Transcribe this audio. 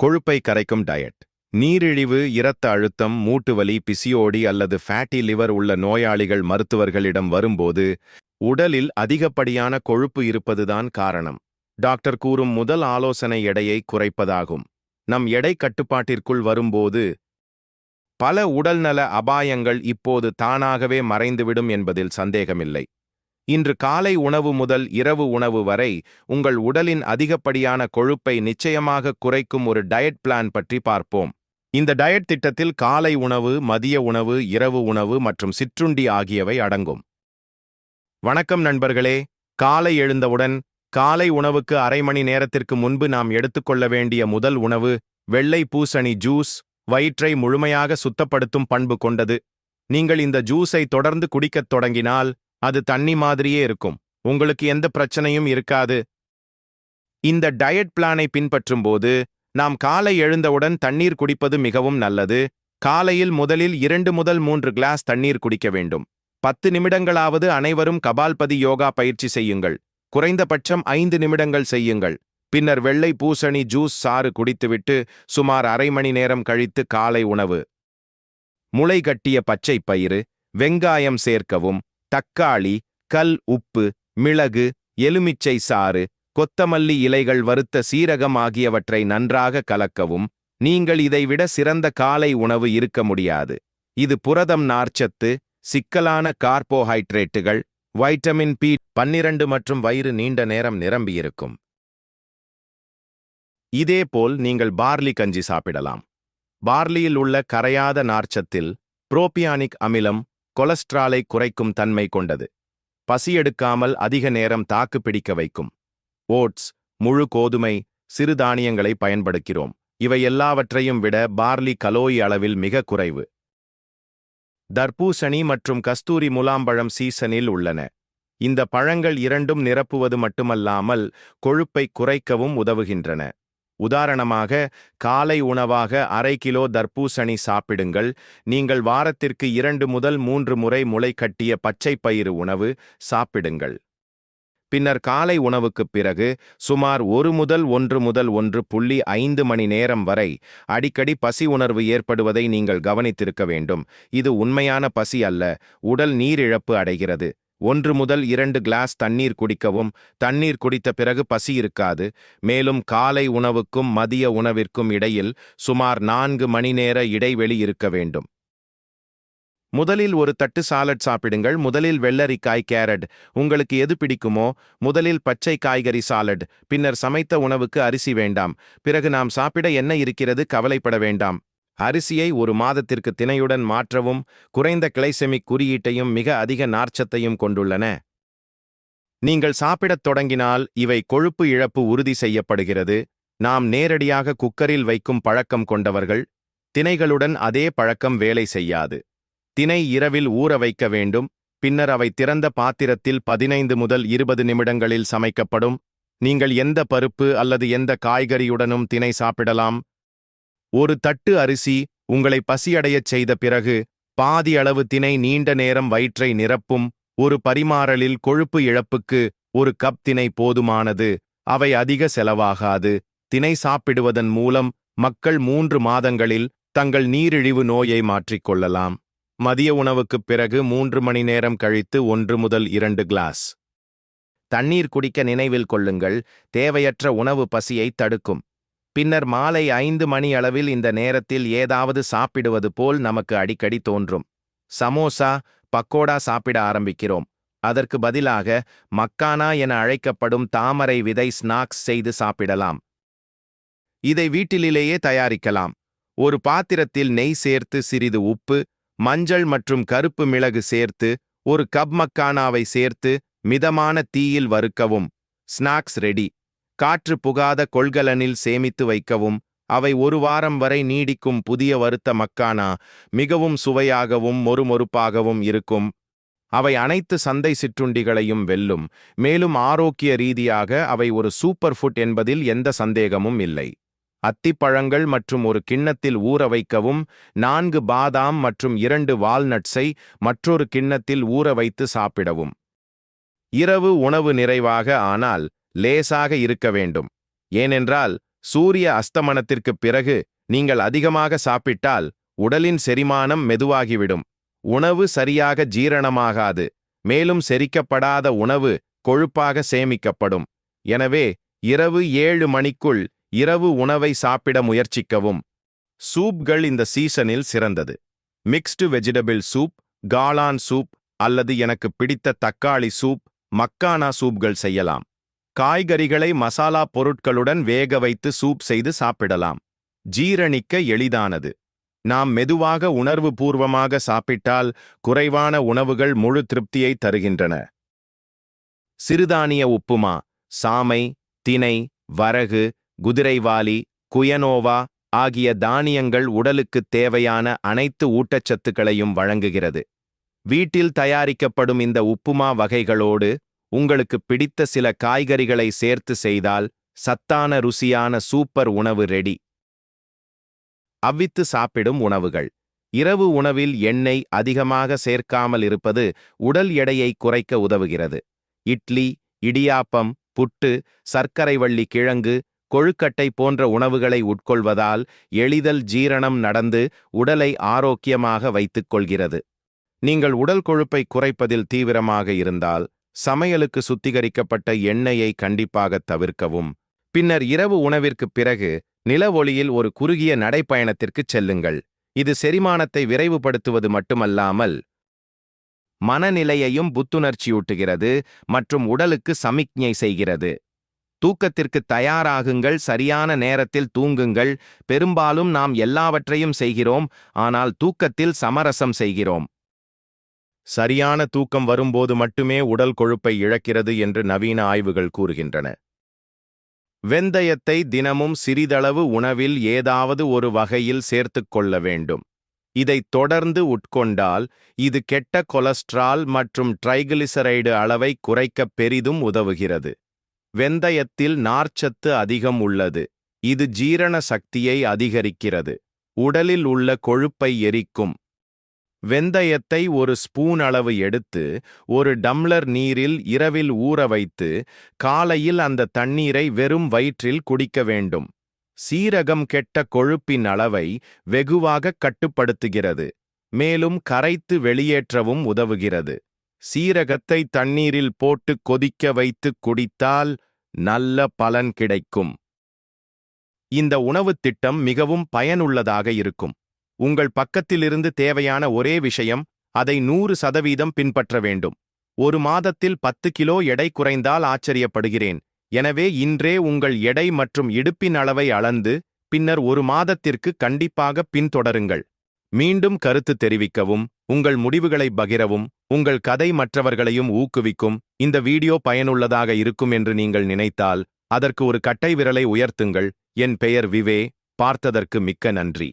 கொழுப்பை கரைக்கும் டயட் நீரிழிவு இரத்த அழுத்தம் மூட்டுவலி பிசியோடி அல்லது ஃபேட்டி லிவர் உள்ள நோயாளிகள் மருத்துவர்களிடம் வரும்போது உடலில் அதிகப்படியான கொழுப்பு இருப்பதுதான் காரணம். டாக்டர் கூறும் முதல் ஆலோசனை எடையை குறைப்பதாகும். நம் எடை கட்டுப்பாட்டிற்குள் வரும்போது பல உடல்நல அபாயங்கள் இப்போது தானாகவே மறைந்துவிடும் என்பதில் சந்தேகமில்லை. இன்று காலை உணவு முதல் இரவு உணவு வரை உங்கள் உடலின் அதிகப்படியான கொழுப்பை நிச்சயமாக குறைக்கும் ஒரு டயட் பிளான் பற்றி பார்ப்போம். இந்த டயட் திட்டத்தில் காலை உணவு மதிய உணவு இரவு உணவு மற்றும் சிற்றுண்டி ஆகியவை அடங்கும். வணக்கம் நண்பர்களே. காலை எழுந்தவுடன் காலை உணவுக்கு அரை மணி நேரத்திற்கு முன்பு நாம் எடுத்துக்கொள்ள வேண்டிய முதல் உணவு வெள்ளை பூசணி ஜூஸ் வயிற்றை முழுமையாக சுத்தப்படுத்தும் பண்பு கொண்டது. நீங்கள் இந்த ஜூஸை தொடர்ந்து குடிக்கத் தொடங்கினால் அது தண்ணி மாதிரியே இருக்கும். உங்களுக்கு எந்த பிரச்சனையும் இருக்காது. இந்த டயட் பிளானை பின்பற்றும்போது நாம் காலை எழுந்தவுடன் தண்ணீர் குடிப்பது மிகவும் நல்லது. காலையில் முதலில் இரண்டு முதல் மூன்று கிளாஸ் தண்ணீர் குடிக்க வேண்டும். பத்து நிமிடங்களாவது அனைவரும் கபால்பதி யோகா பயிற்சி செய்யுங்கள். குறைந்தபட்சம் ஐந்து நிமிடங்கள் செய்யுங்கள். பின்னர் வெள்ளை பூசணி ஜூஸ் சாறு குடித்துவிட்டு சுமார் அரை மணி நேரம் கழித்து காலை உணவு. முளை கட்டிய பச்சை பயிறு வெங்காயம் சேர்க்கவும் தக்காளி கல் உப்பு மிளகு எலுமிச்சை சாறு கொத்தமல்லி இலைகள் வறுத்த சீரகம் ஆகியவற்றை நன்றாக கலக்கவும். நீங்கள் இதைவிட சிறந்த காலை உணவு இருக்க முடியாது. இது புரதம் நார்ச்சத்து சிக்கலான கார்போஹைட்ரேட்டுகள் வைட்டமின் பி பன்னிரண்டு மற்றும் வயிறு நீண்ட நேரம் நிரம்பியிருக்கும். இதேபோல் நீங்கள் பார்லி கஞ்சி சாப்பிடலாம். பார்லியில் உள்ள கரையாத நார்ச்சத்தில் புரோபியானிக் அமிலம் கொலஸ்ட்ராலை குறைக்கும் தன்மை கொண்டது. பசியெடுக்காமல் அதிக நேரம் தாக்கு பிடிக்க வைக்கும். ஓட்ஸ் முழு கோதுமை சிறுதானியங்களை பயன்படுகிறோம் இவை எல்லாவற்றையும் விட பார்லி கலோயி அளவில் மிக குறைவு. தர்பூசணி மற்றும் கஸ்தூரி முலாம்பழம் சீசனில் உள்ளன. இந்த பழங்கள் இரண்டும் நிரப்புவது மட்டுமல்லாமல் கொழுப்பை குறைக்கவும் உதவுகின்றன. உதாரணமாக காலை உணவாக அரை கிலோ தர்பூசணி சாப்பிடுங்கள். நீங்கள் வாரத்திற்கு இரண்டு முதல் மூன்று முறை முளை கட்டிய பச்சை பயிறு உணவு சாப்பிடுங்கள். பின்னர் காலை உணவுக்குப் பிறகு சுமார் ஒரு முதல் ஒன்று முதல் ஒன்று புள்ளி ஐந்து மணி நேரம் வரை அடிக்கடி பசி உணர்வு ஏற்படுவதை நீங்கள் கவனித்திருக்க வேண்டும். இது உண்மையான பசி அல்ல உடல் நீரிழப்பு அடைகிறது. ஒன்று முதல் இரண்டு கிளாஸ் தண்ணீர் குடிக்கவும். தண்ணீர் குடித்த பிறகு பசி இருக்காது. மேலும் காலை உணவுக்கும் மதிய உணவிற்கும் இடையில் சுமார் நான்கு மணி நேர இடைவெளி இருக்க வேண்டும். முதலில் ஒரு தட்டு சாலட் சாப்பிடுங்கள். முதலில் வெள்ளரிக்காய் கேரட். உங்களுக்கு எது பிடிக்குமோ? முதலில் பச்சை காய்கறி சாலட். பின்னர் சமைத்த உணவுக்கு அரிசி வேண்டாம். பிறகு நாம் சாப்பிட என்ன இருக்கிறது? கவலைப்பட வேண்டாம். அரிசியை ஒரு மாதத்திற்கு தினையுடன் மாற்றவும் குறைந்த கிளைசெமிக் குறியீட்டையும் மிக அதிக நார்ச்சத்தையும் கொண்டுள்ளன. நீங்கள் சாப்பிடத் தொடங்கினால் இவை கொழுப்பு இழப்பு உறுதி செய்யப்படுகிறது. நாம் நேரடியாக குக்கரில் வைக்கும் பழக்கம் கொண்டவர்கள் திணைகளுடன் அதே பழக்கம் வேலை செய்யாது. தினை இரவில் ஊற வைக்க வேண்டும் பின்னர் அவை திறந்த பாத்திரத்தில் பதினைந்து முதல் இருபது நிமிடங்களில் சமைக்கப்படும். நீங்கள் எந்த பருப்பு அல்லது எந்த காய்கறியுடனும் தினை சாப்பிடலாம். ஒரு தட்டு அரிசி உங்களை பசியடையச் செய்த பிறகு பாதி அளவு தினை நீண்ட நேரம் வயிற்றை நிரப்பும் ஒரு பரிமாறலில் கொழுப்பு இழப்புக்கு ஒரு கப் தினை போதுமானது. அவை அதிக செலவாகாது. தினை சாப்பிடுவதன் மூலம் மக்கள் மூன்று மாதங்களில் தங்கள் நீரிழிவு நோயை மாற்றிக்கொள்ளலாம். மதிய உணவுக்குப் பிறகு மூன்று மணி நேரம் கழித்து ஒன்று முதல் இரண்டு கிளாஸ். தண்ணீர் குடிக்க நினைவில் கொள்ளுங்கள். தேவையற்ற உணவு பசியை தடுக்கும். பின்னர் மாலை ஐந்து மணி அளவில் இந்த நேரத்தில் ஏதாவது சாப்பிடுவது போல் நமக்கு அடிக்கடி தோன்றும். சமோசா பக்கோடா சாப்பிட ஆரம்பிக்கிறோம். அதற்கு பதிலாக மக்கானா என அழைக்கப்படும் தாமரை விதை ஸ்நாக்ஸ் செய்து சாப்பிடலாம். இதை வீட்டிலேயே தயாரிக்கலாம். ஒரு பாத்திரத்தில் நெய் சேர்த்து சிறிது உப்பு மஞ்சள் மற்றும் கருப்பு மிளகு சேர்த்து ஒரு கப் மக்கானாவை சேர்த்து மிதமான தீயில் வறுக்கவும். Snacks ready. காற்று புகாத கொள்கலனில் சேமித்து வைக்கவும் அவை ஒரு வாரம் வரை நீடிக்கும் புதிய வருத்த மக்கானா மிகவும் சுவையாகவும் மொறுமொறுப்பாகவும் இருக்கும். அவை அனைத்து சந்தை சிற்றுண்டிகளையும் வெல்லும் மேலும் ஆரோக்கிய ரீதியாக அவை ஒரு சூப்பர் ஃபுட் என்பதில் எந்த சந்தேகமும் இல்லை. அத்திப்பழங்கள் மற்றும் ஒரு கிண்ணத்தில் ஊற வைக்கவும் நான்கு பாதாம் மற்றும் இரண்டு வால்நட்ஸை மற்றொரு கிண்ணத்தில் ஊற வைத்து சாப்பிடவும். இரவு உணவு நிறைவாக ஆனால் லேசாக இருக்க வேண்டும். ஏனென்றால் சூரிய அஸ்தமனத்திற்குப் பிறகு நீங்கள் அதிகமாக சாப்பிட்டால் உடலின் செரிமானம் மெதுவாகிவிடும். உணவு சரியாக ஜீரணமாகாது. மேலும் செரிக்கப்படாத உணவு கொழுப்பாக சேமிக்கப்படும். எனவே இரவு ஏழு மணிக்குள் இரவு உணவை சாப்பிட முயற்சிக்கவும். சூப்கள் இந்த சீசனில் சிறந்தது. மிக்ஸ்டு வெஜிடபிள் சூப் காளான் சூப் அல்லது எனக்கு பிடித்த தக்காளி சூப் மக்கானா சூப்கள் செய்யலாம். காய்கறிகளை மசாலா பொருட்களுடன் வேக வைத்து சூப் செய்து சாப்பிடலாம். ஜீரணிக்க எளிதானது. நாம் மெதுவாக உணர்வு பூர்வமாக சாப்பிட்டால் குறைவான உணவுகள் முழு திருப்தியை தருகின்றன. சிறுதானிய உப்புமா சாமை தினை வரகு குதிரைவாலி குயனோவா ஆகிய தானியங்கள் உடலுக்குத் தேவையான அனைத்து ஊட்டச்சத்துக்களையும் வழங்குகிறது. வீட்டில் தயாரிக்கப்படும் இந்த உப்புமா வகைகளோடு உங்களுக்கு பிடித்த சில காய்கறிகளை சேர்த்து செய்தால் சத்தான ருசியான சூப்பர் உணவு ரெடி. அவ்வித்து சாப்பிடும் உணவுகள். இரவு உணவில் எண்ணெய் அதிகமாக சேர்க்காமல் இருப்பது உடல் எடையை குறைக்க உதவுகிறது. இட்லி இடியாப்பம் புட்டு சர்க்கரை வள்ளி கிழங்கு கொழுக்கட்டை போன்ற உணவுகளை உட்கொள்வதால் எளிதல் ஜீரணம் நடந்து உடலை ஆரோக்கியமாக வைத்துக் கொள்கிறது. நீங்கள் உடல் கொழுப்பை குறைப்பதில் தீவிரமாக இருந்தால் சமையலுக்கு சுத்திகரிக்கப்பட்ட எண்ணெயை கண்டிப்பாக தவிர்க்கவும். பின்னர் இரவு உணவிற்குப் பிறகு நில ஒளியில் ஒரு குறுகிய நடைப்பயணத்திற்குச் செல்லுங்கள். இது செரிமானத்தை விரைவுபடுத்துவது மட்டுமல்லாமல் மனநிலையையும் புத்துணர்ச்சியூட்டுகிறது மற்றும் உடலுக்கு சமிக்ஞை செய்கிறது. தூக்கத்திற்கு தயாராகுங்கள் சரியான நேரத்தில் தூங்குங்கள். பெரும்பாலும் நாம் எல்லாவற்றையும் செய்கிறோம் ஆனால் தூக்கத்தில் சமரசம் செய்கிறோம். சரியான தூக்கம் வரும்போது மட்டுமே உடல் கொழுப்பை இழக்கிறது என்று நவீன ஆய்வுகள் கூறுகின்றன. வெந்தயத்தை தினமும் சிறிதளவு உணவில் ஏதாவது ஒரு வகையில் சேர்த்துக் கொள்ள வேண்டும். இதைத் தொடர்ந்து உட்கொண்டால் இது கெட்ட கொலஸ்ட்ரால் மற்றும் ட்ரைகிளிசரைடு அளவை குறைக்க பெரிதும் உதவுகிறது. வெந்தயத்தில் நார்ச்சத்து அதிகம் உள்ளது. இது ஜீரண சக்தியை அதிகரிக்கிறது. உடலில் உள்ள கொழுப்பை எரிக்கும். வெந்தயத்தை ஒரு ஸ்பூன் அளவு எடுத்து ஒரு டம்ளர் நீரில் இரவில் ஊற வைத்து காலையில் அந்த தண்ணீரை வெறும் வயிற்றில் குடிக்க வேண்டும். சீரகம் கெட்ட கொழுப்பின் அளவை வெகுவாக கட்டுப்படுத்துகிறது மேலும் கரைத்து வெளியேற்றவும் உதவுகிறது. சீரகத்தை தண்ணீரில் போட்டு கொதிக்க வைத்து குடித்தால் நல்ல பலன் கிடைக்கும். இந்த உணவுத் திட்டம் மிகவும் பயனுள்ளதாக இருக்கும். உங்கள் பக்கத்திலிருந்து தேவையான ஒரே விஷயம் அதை நூறு சதவீதம் பின்பற்ற வேண்டும். ஒரு மாதத்தில் பத்து கிலோ எடை குறைந்தால் ஆச்சரியப்படுகிறேன். எனவே இன்றே உங்கள் எடை மற்றும் இடுப்பின் அளவை அளந்து பின்னர் ஒரு மாதத்திற்கு கண்டிப்பாக பின்தொடருங்கள். மீண்டும் கருத்து தெரிவிக்கவும் உங்கள் முடிவுகளை பகிரவும் உங்கள் கதை மற்றவர்களையும் ஊக்குவிக்கும் இந்த வீடியோ பயனுள்ளதாக இருக்கும் என்று நீங்கள் நினைத்தால் அதற்கு ஒரு கட்டை விரலை உயர்த்துங்கள். என் பெயர் விவே பார்த்ததற்கு மிக்க நன்றி.